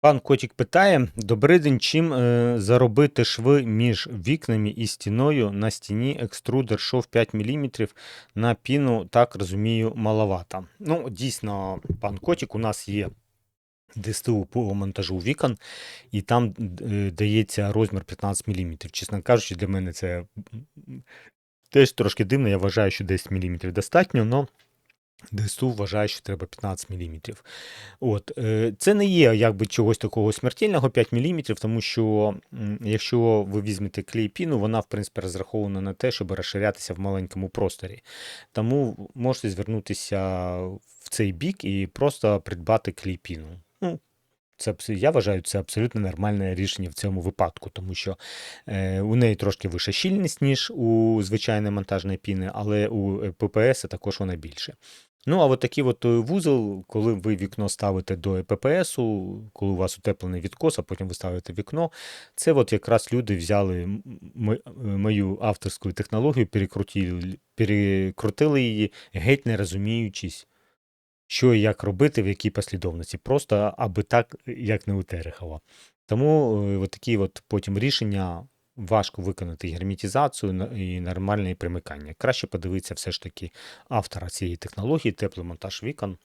Пан Котік питає: Добрий день, чим е, заробити шви між вікнами і стіною на стіні екструдер шов 5 мм на піну, так розумію, маловато. Ну, дійсно, пан Котік, у нас є ДСТУ по монтажу вікон, і там е, дається розмір 15 мм. Чесно кажучи, для мене це теж трошки дивно. Я вважаю, що 10 мм достатньо, але ДСТУ вважає, що треба 15 мм. От, е, це не є якби чогось такого смертельного 5 мм, тому що якщо ви візьмете клей-піну, вона в принципі розрахована на те, щоб розширятися в маленькому просторі. Тому можете звернутися в цей бік і просто придбати клей-піну. Ну, це я вважаю, це абсолютно нормальне рішення в цьому випадку, тому що е, у неї трошки вища щільність, ніж у звичайної монтажної піни, але у е, ППС також вона більше. Ну, а от такий от е, вузол, коли ви вікно ставите до ЕППСу, коли у вас утеплений відкос, а потім ви ставите вікно, це от якраз люди взяли мою авторську технологію, перекрутили, перекрутили її, геть не розуміючись, що і як робити, в якій послідовності, просто аби так, як не у Терехова. Тому е, от такі от потім рішення важко виконати герметизацію і нормальне примикання. Краще подивитися все ж таки автора цієї технології, теплий монтаж вікон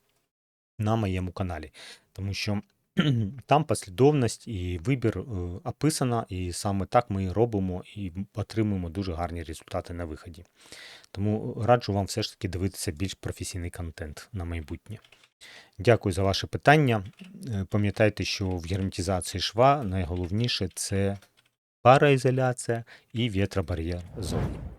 на моєму каналі. Тому що там послідовність і вибір е, описана, і саме так ми робимо і отримуємо дуже гарні результати на виході. Тому раджу вам все ж таки дивитися більш професійний контент на майбутнє. Дякую за ваше питання. Е, Пам'ятайте, що в герметизації шва найголовніше це пароізоляція і вітробар'єр зовні.